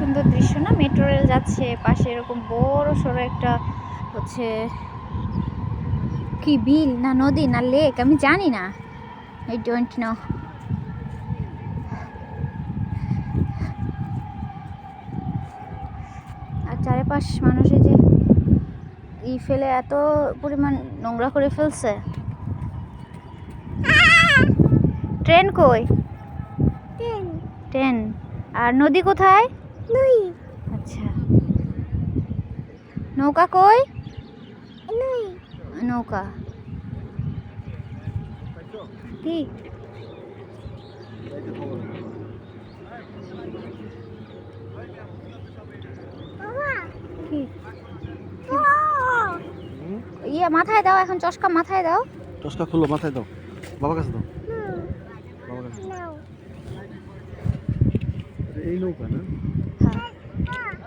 সুন্দর দৃশ্য না? মেট্রো রেল যাচ্ছে পাশে এরকম বড় সড়ো একটা হচ্ছে কি বিল না নদী না লেক? আমি জানি না। আই ডোন্ট নো আর চারিপাশ মানুষে যে ই ফেলে এত পরিমাণ নোংরা করে ফেলছে। ট্রেন কই? ট্রেন। আর নদী কোথায়? আচ্ছা। নৌকা কই? নৌকা। কি? কি? ইয়ে মাথায় দাও এখন চশকা মাথায় দাও। টসকা খুললো মাথায় দাও। বাবার কাছে দাও। বাবার কাছে এই নৌকা না হ্যাঁ এখানে রাখছি পকেট রাখছি বাবা হুম।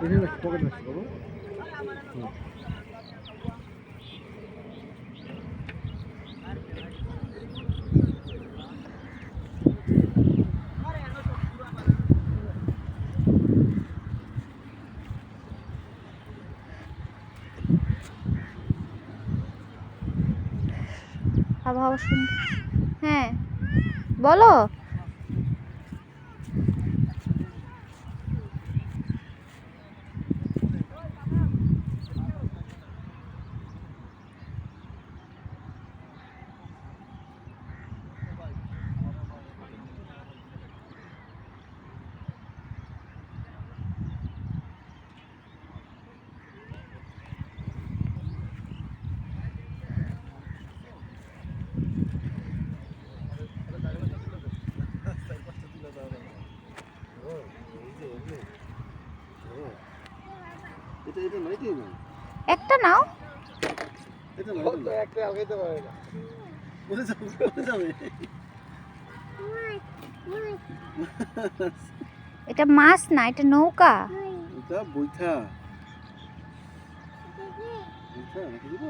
আবহাওয়া হ্যাঁ বলো এটা এটা নাই কি না একটা নাও এটা নাই এটা নাই। একটা আগাইতে পারে না কোথায় যাবে কোথায় যাবে এটা মাছ না এটা নৌকা। এটা রেখে দিব?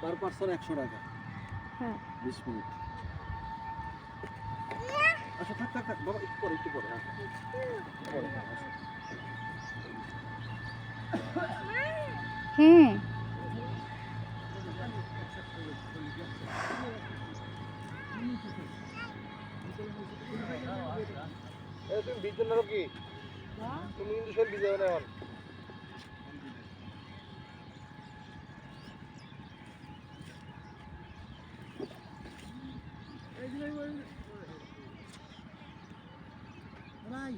পার পার্সন একশো টাকা। হ্যাঁ। বিশ মিনিট। আচ্ছা থাক থাক থাক বাবা একটু পরে একটু পরে হ্যাঁ। পরে, তুমি বিজন কি তুমি কিন্তু সব বিজয় না এখন। ভাই